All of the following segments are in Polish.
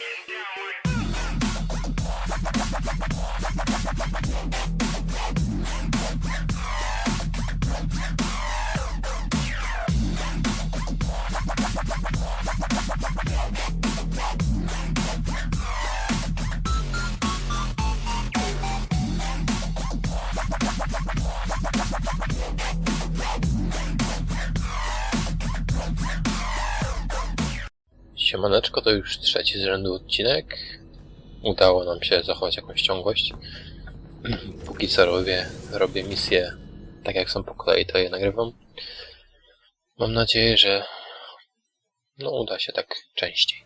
Been down like Siemaneczko, to już trzeci z rzędu odcinek. Udało nam się zachować jakąś ciągłość. Póki co robię, robię misje tak jak są po kolei, to je nagrywam. Mam nadzieję, że no uda się tak częściej.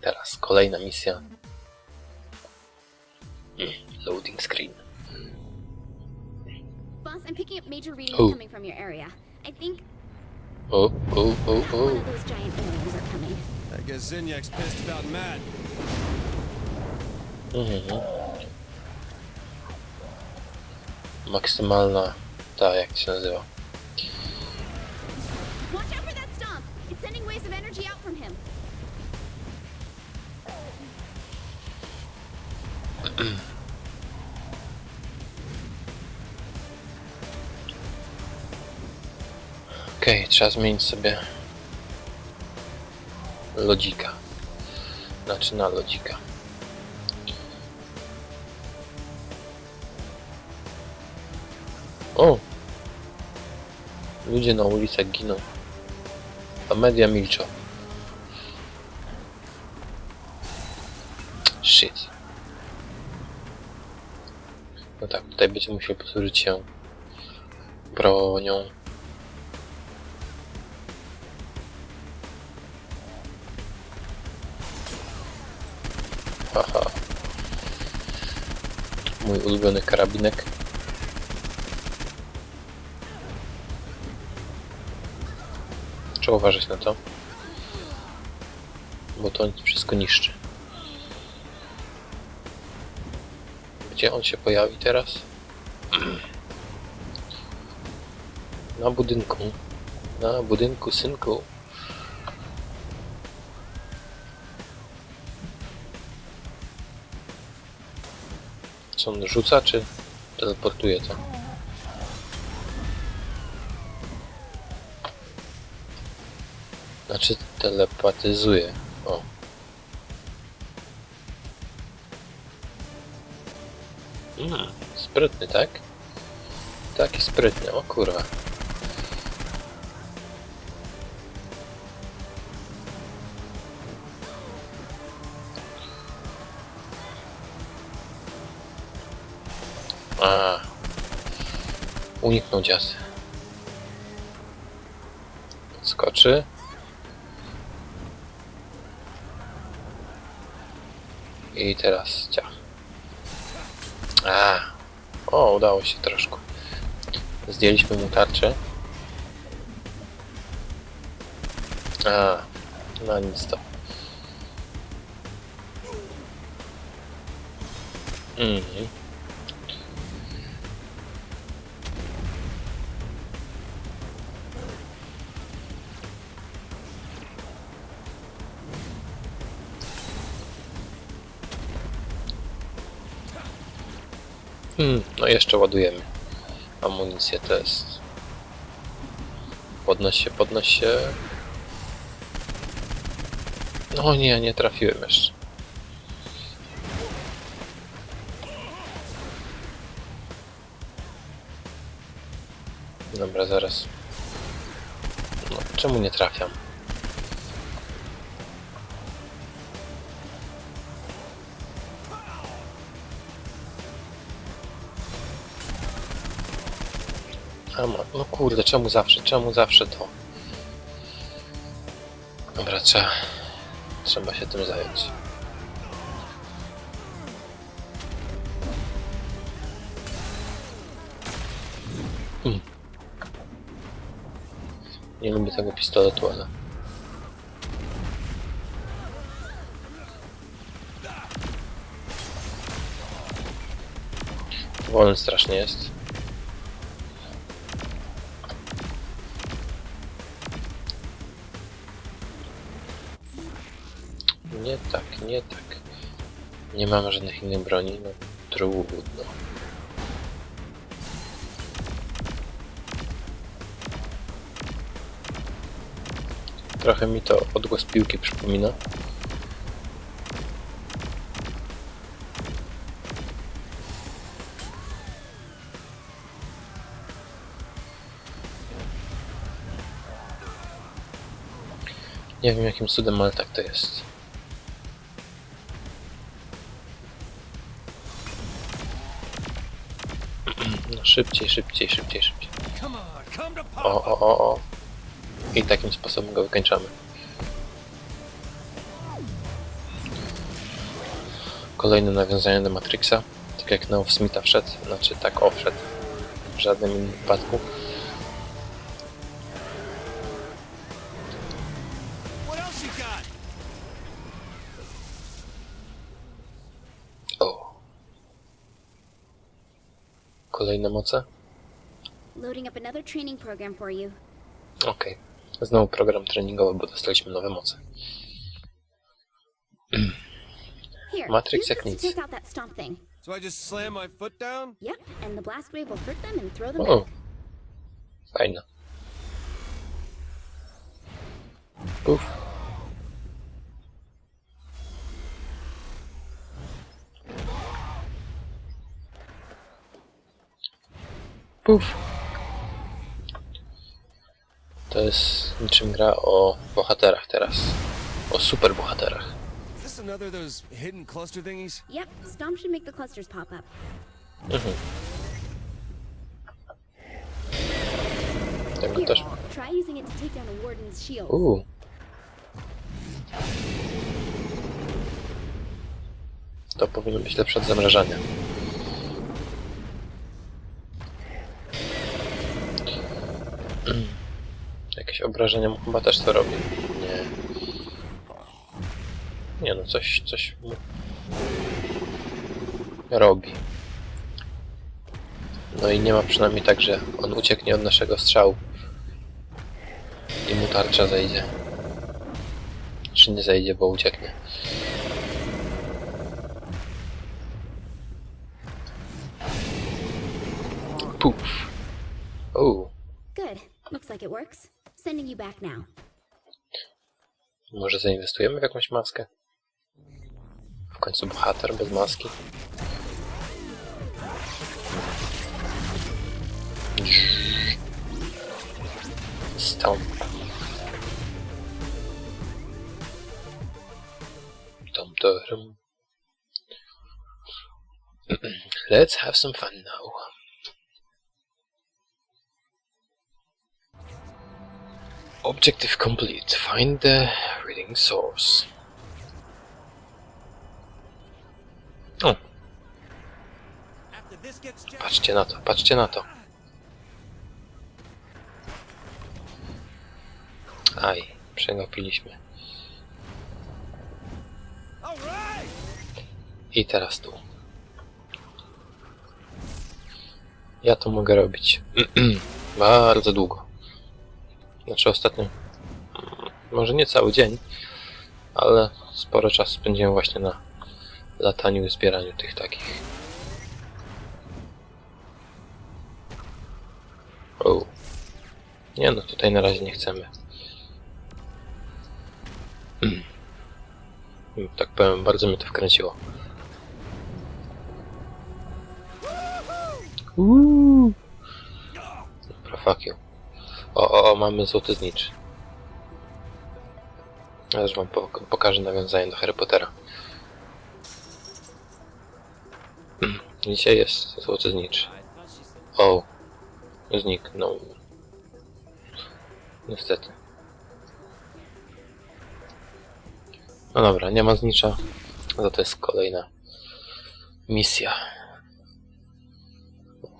Teraz kolejna misja. Mm, Loading screen. Boss, I'm picking up major readings coming from your area. I think O, o, o, one o. of those giant aliens are coming. I guess Zinyak's pissed about Matt. Mhm. Maksymalna, ta jak się nazywa. Watch out for that stomp! It's sending waves of energy out from him. Okej, trzeba zmienić sobie lodzika. Znaczy na lodzika. O! Ludzie na ulicach giną. A media milczą. Shit. No tak, tutaj będzie musiał posłużyć się bronią. Haha. Mój ulubiony karabinek. Trzeba uważać na to. Bo to wszystko niszczy. Gdzie on się pojawi teraz? Na budynku. Na budynku, synku. Co on rzuca, czy teleportuje to? Znaczy telepatyzuje. O. Mm, sprytny, tak? Taki sprytny, o kurwa. A. Uniknął dziad. Skoczy. I teraz ciach. A. O, udało się troszkę. Zdjęliśmy mu tarczę. A. No nic to. Mhm. Hmm, no jeszcze ładujemy. Amunicję to jest. Podnoś się, podnoś się. No nie, nie trafiłem jeszcze. Dobra, zaraz. No, czemu nie trafiam? A ma, no kurde, czemu zawsze, czemu zawsze to? Dobra, trzeba, trzeba się tym zająć. Hmm. Nie lubię tego pistoletu, ale... Wolny strasznie jest. Tak, nie tak. Nie mamy żadnych innych broni, no trudno. Trochę mi to odgłos piłki przypomina. Nie wiem jakim cudem, ale tak to jest. Szybciej, szybciej, szybciej, szybciej. O, o, o, o. I takim sposobem go wykończamy. Kolejne nawiązanie do Matrixa. Tak jak Neo w Smitha wszedł, znaczy tak o wszedł. W żadnym innym wypadku. Kolejne moce? Loading up another training program for you. Okej. Znowu program treningowy, bo dostaliśmy nowe moce. Here, Matrix use jak this to nic. take out that stomp thing. So I just slam my foot down? Yep, and the blast wave will hurt them and throw them O. back. Fajne. Uf. Puf. To jest niczym gra o bohaterach teraz. O super bohaterach. Is this another of those hidden cluster thingies? Yep, stomp should make the clusters pop up. Mhm. Tego Here, też. try using it to take down the warden's shields. Uuu. To powinno być lepsze od zamrażania. Mu chyba też to robi. Nie. Nie no, coś, coś robi. No i nie ma przynajmniej tak, że on ucieknie od naszego strzału. I mu tarcza zejdzie. Czy nie zejdzie, bo ucieknie. Puf. Uuu. Good. Looks like it works. Sending you back now. Może zainwestujemy w jakąś maskę? W końcu bohater bez maski. Dum dum. Let's have some fun now. Objective complete. Find the reading source. O, patrzcie na to, patrzcie na to. Aj, przegapiliśmy. I teraz tu. Ja to mogę robić bardzo długo. Znaczy ostatnio, może nie cały dzień, ale sporo czasu spędziłem właśnie na lataniu i zbieraniu tych takich. O. Nie no, tutaj na razie nie chcemy. Tak powiem, bardzo mnie to wkręciło. Uuu. Dobra, fuck you. O, o, o, mamy złoty znicz. Ja już wam pok- pokażę nawiązanie do Harry Pottera. Dzisiaj jest złoty znicz. O, zniknął. Niestety. No dobra, nie ma znicza. Za to jest kolejna misja.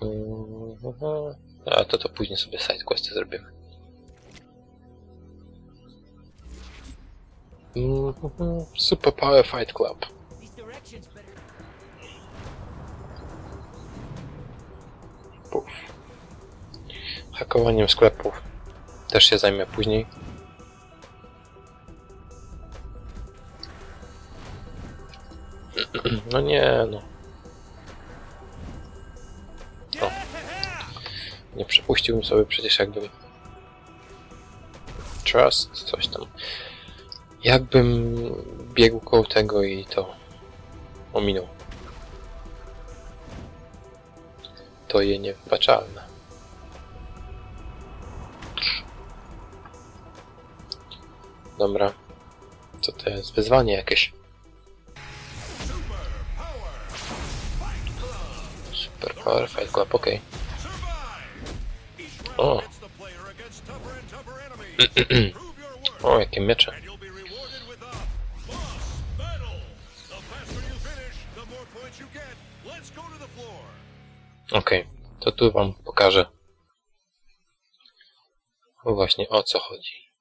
Mhm. A to to później sobie sidequesty zrobimy. Mhm. Super Power Fight Club. Puf. Hakowaniem sklepów też się zajmę później. No nie, no. Nie przepuściłbym sobie przecież jakbym... Trust, coś tam. Jakbym biegł koło tego i to ominął. To je niewybaczalne. Dobra. Co to jest? Wyzwanie jakieś. Super Power Fight Club, okej. O. points you get. Let's go to. Okej, tu wam pokażę. O właśnie o co chodzi.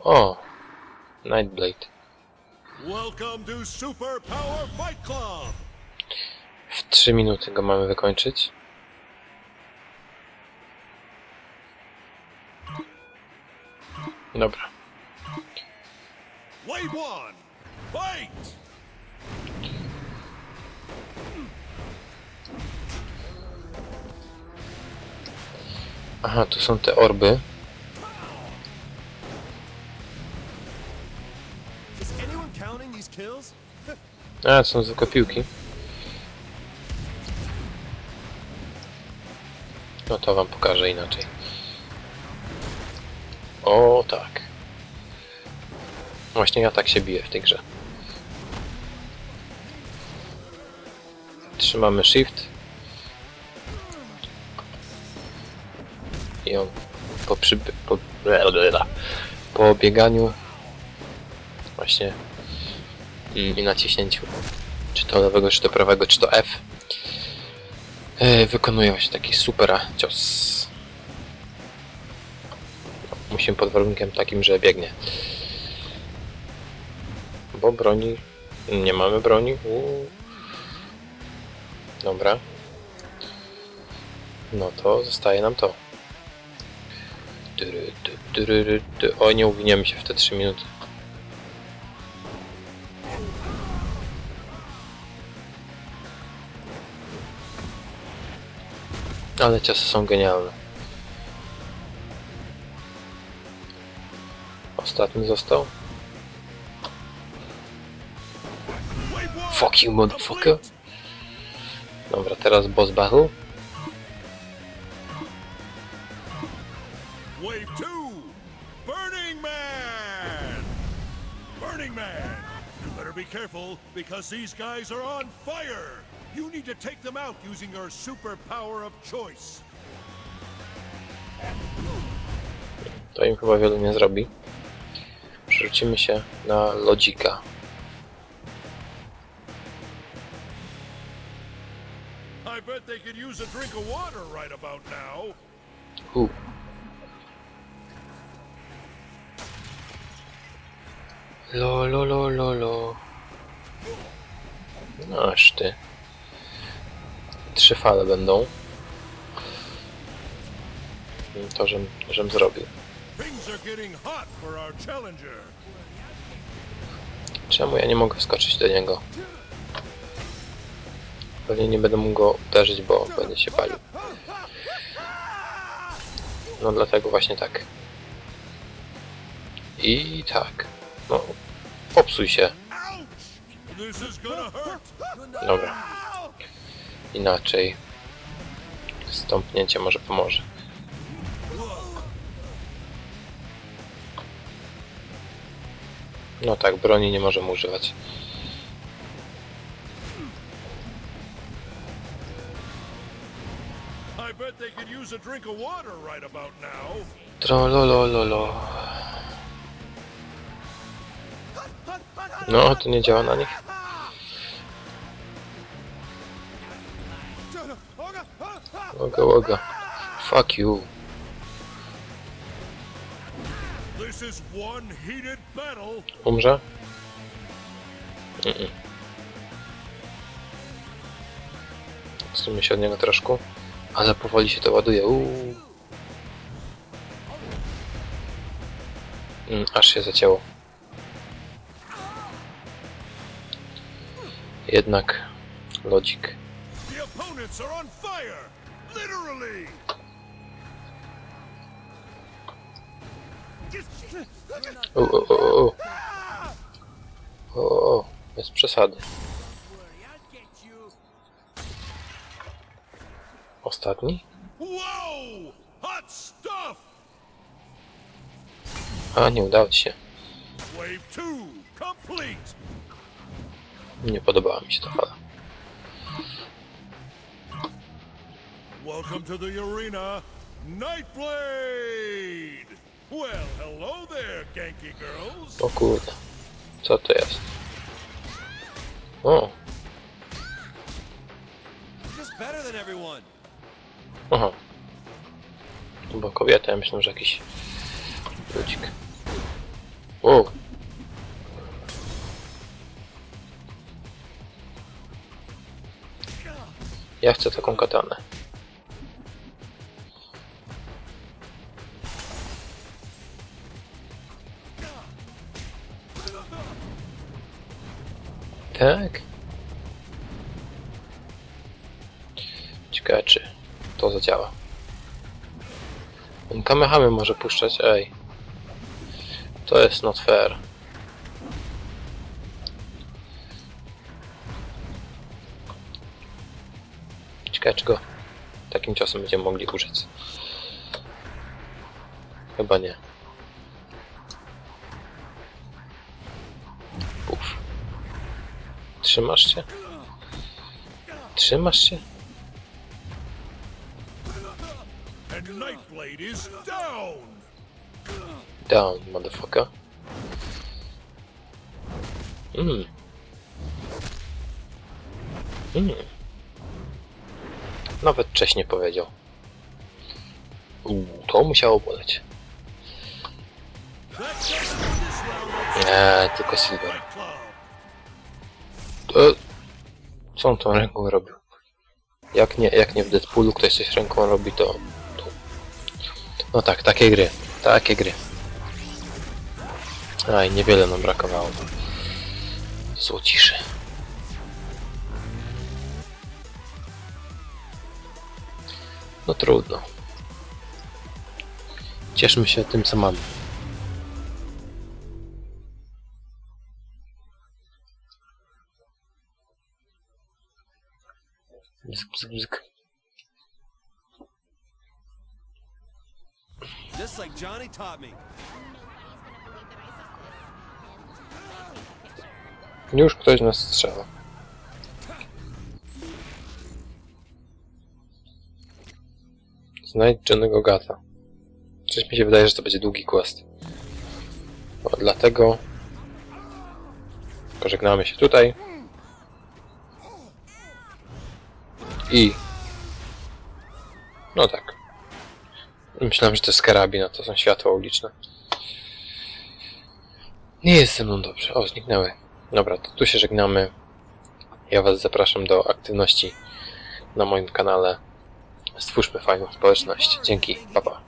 O! Nightblade. W 3 minuty go mamy wykończyć. Dobra. Wave one. Fight. Aha, tu są te orby. A, są zwykłe piłki. No to wam pokażę inaczej. O, tak. Właśnie ja tak się biję w tej grze. Trzymamy shift. I on po przyby... po... po bieganiu właśnie i naciśnięciu czy to lewego, czy to prawego, czy to F e, wykonuje właśnie taki super cios. Musimy pod warunkiem takim, że biegnie. Bo broni... Nie mamy broni. Uuu. Dobra. No to zostaje nam to. O, nie uwiniemy się w te 3 minuty. Ale ciosy są genialne. Ostatni został. Fuck you, motherfucker. Dobra, teraz boss battle. Wave two. Burning Man. Burning Man. You better be careful because these guys are on fire. You need to take them out using your super power of choice. To im chyba wiele nie zrobi. Przerzucimy się na lodzika. I bet they could use a drink of water right about now. U. Lo, lo, lo, lo, lo. No aż ty. Trzy fale będą. To, żem, żem zrobił. Czemu ja nie mogę skoczyć do niego? Pewnie nie będę mógł go uderzyć, bo będę się palił. No dlatego właśnie tak. I tak. No, popsuj się. Dobra. Inaczej. Stąpnięcie może pomoże. No tak, broni nie możemy używać. Trololololo. No, to nie działa na nich. Łoga, łoga. Fuck you. Umrze? Mm -mm. Odsuńmy się od niego troszkę. Ale powoli się to ładuje. Uuu. Mm, aż się zacięło. Jednak lodzik. The opponents are on fire! Literally! O, o, o, o. O, o, bez przesady. Ostatni? A, nie udało ci się. Nie podobała mi się ta fala. Welcome to the arena, Nightblade! O kurde. Co to jest? O, aha. Była kobieta, ja myślę, że jakiś ludzik. O, ja chcę taką katanę. Tak? Ciekawe, czy to zadziała. On kamehamy może puszczać, ej. To jest not fair. Ciekawe, czy go takim ciosem będziemy mogli użyć. Chyba nie. Trzymasz się? Trzymasz się? Down! Motherfucker. Mm. Mm. Nawet wcześniej powiedział. Uuu, to musiało boleć. Nie, tylko Silver. To... Co on tą ręką robił? Jak nie, jak nie w Deadpoolu ktoś coś ręką robi, to... to... No tak, takie gry. Takie gry. Aj, niewiele nam brakowało. Złociszy. No trudno. Cieszmy się tym, co mamy. Bzyk, bzyk, bzyk. Just like Johnny taught me. Już ktoś nas strzela. Znajdź Johnnego Gata. Coś mi się wydaje, że to będzie długi quest. No, dlatego pożegnamy się tutaj. I... No tak. Myślałem, że to jest karabin, a to są światła uliczne. Nie jest ze mną dobrze. O, zniknęły. Dobra, to tu się żegnamy. Ja Was zapraszam do aktywności na moim kanale. Stwórzmy fajną społeczność. Dzięki, pa pa.